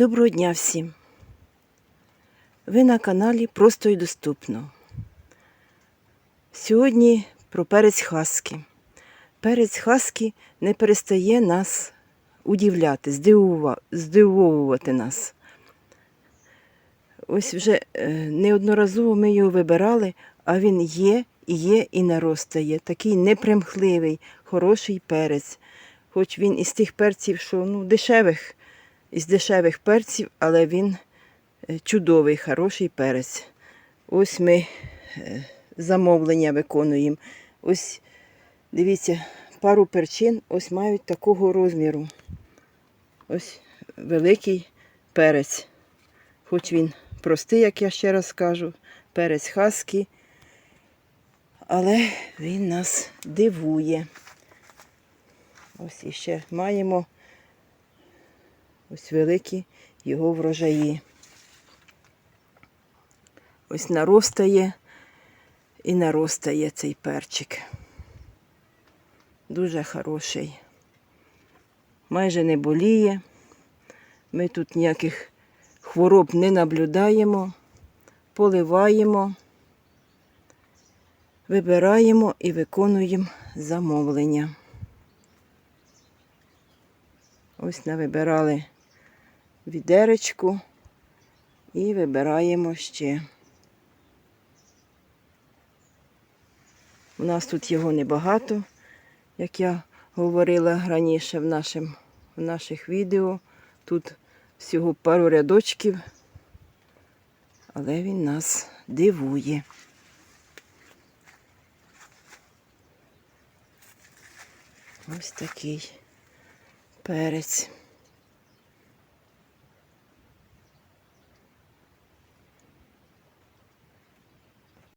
Доброго дня всім! Ви на каналі Просто і доступно. Сьогодні про перець хаски. Перець хаски не перестає нас удивляти, здивовувати нас. Ось вже е, неодноразово ми його вибирали, а він є, і є, і наростає. Такий непримхливий, хороший перець. Хоч він із тих перців, що ну, дешевих, із дешевих перців, але він е, чудовий, хороший перець. Ось ми е, замовлення виконуємо. Ось дивіться, пару перчин ось мають такого розміру. Ось великий перець. Хоч він простий, як я ще раз кажу, перець хаски, але він нас дивує. Ось іще маємо ось великі його врожаї. Ось наростає і наростає цей перчик. Дуже хороший. Майже не боліє. Ми тут ніяких хвороб не наблюдаємо, поливаємо, вибираємо і виконуємо замовлення. Ось навибирали відеречку і вибираємо ще. У нас тут його небагато, як я говорила раніше в, нашим, в наших відео. Тут всього пару рядочків, але він нас дивує. Ось такий перець.